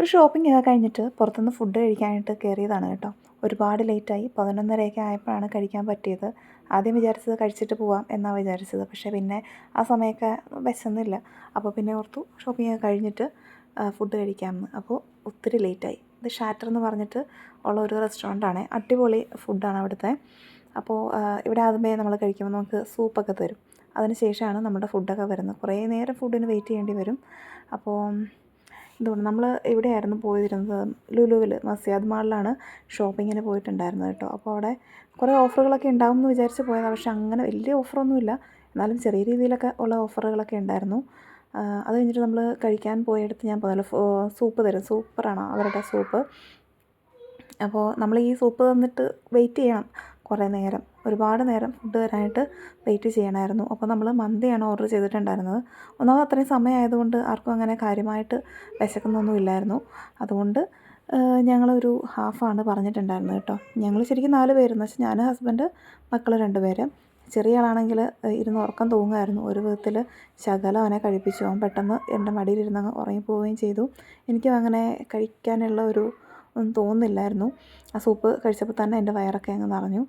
ഒരു ഷോപ്പിംഗ് ഒക്കെ കഴിഞ്ഞിട്ട് പുറത്തുനിന്ന് ഫുഡ് കഴിക്കാനായിട്ട് കയറിയതാണ് കേട്ടോ. ഒരുപാട് ലേറ്റായി പതിനൊന്നരയൊക്കെ ആയപ്പോഴാണ് കഴിക്കാൻ പറ്റിയത്. ആദ്യം വിചാരിച്ചത് കഴിച്ചിട്ട് പോവാം എന്നാണ് വിചാരിച്ചത്. പക്ഷേ പിന്നെ ആ സമയമൊക്കെ വിശന്നില്ല അപ്പോൾ പിന്നെ ഓർത്തു ഷോപ്പിംഗ് ഒക്കെ കഴിഞ്ഞിട്ട് ഫുഡ് കഴിക്കാമെന്ന്. അപ്പോൾ ഒത്തിരി ലേറ്റായി ഇത് ഷാറ്റർ എന്ന് പറഞ്ഞിട്ട് ഉള്ള ഒരു റെസ്റ്റോറന്റാണ് അടിപൊളി ഫുഡാണ് അവിടുത്തെ. അപ്പോൾ ഇവിടെ ആദ്യമേ നമ്മൾ കഴിക്കുമ്പോൾ നമുക്ക് സൂപ്പൊക്കെ തരും. അതിന് ശേഷമാണ് നമ്മുടെ ഫുഡൊക്കെ വരുന്നത്. കുറേ നേരം ഫുഡിന് വെയിറ്റ് ചെയ്യേണ്ടി വരും. അപ്പോൾ എന്തുകൊണ്ട് നമ്മൾ ഇവിടെയായിരുന്നു പോയിരുന്നത്? ലുലുവിൽ മസിയാദ് മാളിലാണ് ഷോപ്പിങ്ങിന് പോയിട്ടുണ്ടായിരുന്നത് കേട്ടോ. അപ്പോൾ അവിടെ കുറേ ഓഫറുകളൊക്കെ ഉണ്ടാവും എന്ന് വിചാരിച്ച് പോയതാണ് പക്ഷേ അങ്ങനെ വലിയ ഓഫറൊന്നുമില്ല. എന്നാലും ചെറിയ രീതിയിലൊക്കെ ഉള്ള ഓഫറുകളൊക്കെ ഉണ്ടായിരുന്നു. അത് കഴിഞ്ഞിട്ട് നമ്മൾ കഴിക്കാൻ പോയടുത്ത് ഞാൻ പറഞ്ഞല്ലോ സൂപ്പ് തരും. സൂപ്പറാണ് അവരുടെ സൂപ്പ്. അപ്പോൾ നമ്മൾ ഈ സൂപ്പ് തന്നിട്ട് വെയിറ്റ് ചെയ്യണം. കുറേ നേരം ഒരുപാട് നേരം ഫുഡ് വരാനായിട്ട് വെയിറ്റ് ചെയ്യണമായിരുന്നു. അപ്പോൾ നമ്മൾ മന്തിയാണ് ഓർഡർ ചെയ്തിട്ടുണ്ടായിരുന്നത്. ഒന്നാമത് അത്രയും സമയമായതുകൊണ്ട് ആർക്കും അങ്ങനെ കാര്യമായിട്ട് വിശക്കുന്നൊന്നും ഇല്ലായിരുന്നു. അതുകൊണ്ട് ഞങ്ങളൊരു ഹാഫാണ് പറഞ്ഞിട്ടുണ്ടായിരുന്നത് കേട്ടോ. ഞങ്ങൾ ശരിക്കും നാല് പേരെന്ന്. വെച്ചാൽ ഞാൻ ഹസ്ബൻഡ് മക്കൾ രണ്ട് പേര്. ചെറിയ ആളാണെങ്കിൽ ഇരുന്ന് ഉറക്കം തൂങ്ങുമായിരുന്നു. ഒരു വിധത്തിൽ ശകലം അവനെ കഴിപ്പിച്ചു. അവൻ പെട്ടെന്ന് എന്റെ മടിയിലിരുന്ന് അങ്ങ് ഉറങ്ങിപ്പോവുകയും ചെയ്തു. എനിക്കും അങ്ങനെ കഴിക്കാനുള്ള ഒരു ഒന്നും തോന്നുന്നില്ലായിരുന്നു. ആ സൂപ്പ് കഴിച്ചപ്പോൾ തന്നെ എന്റെ വയറൊക്കെ അങ്ങ് നിറഞ്ഞു.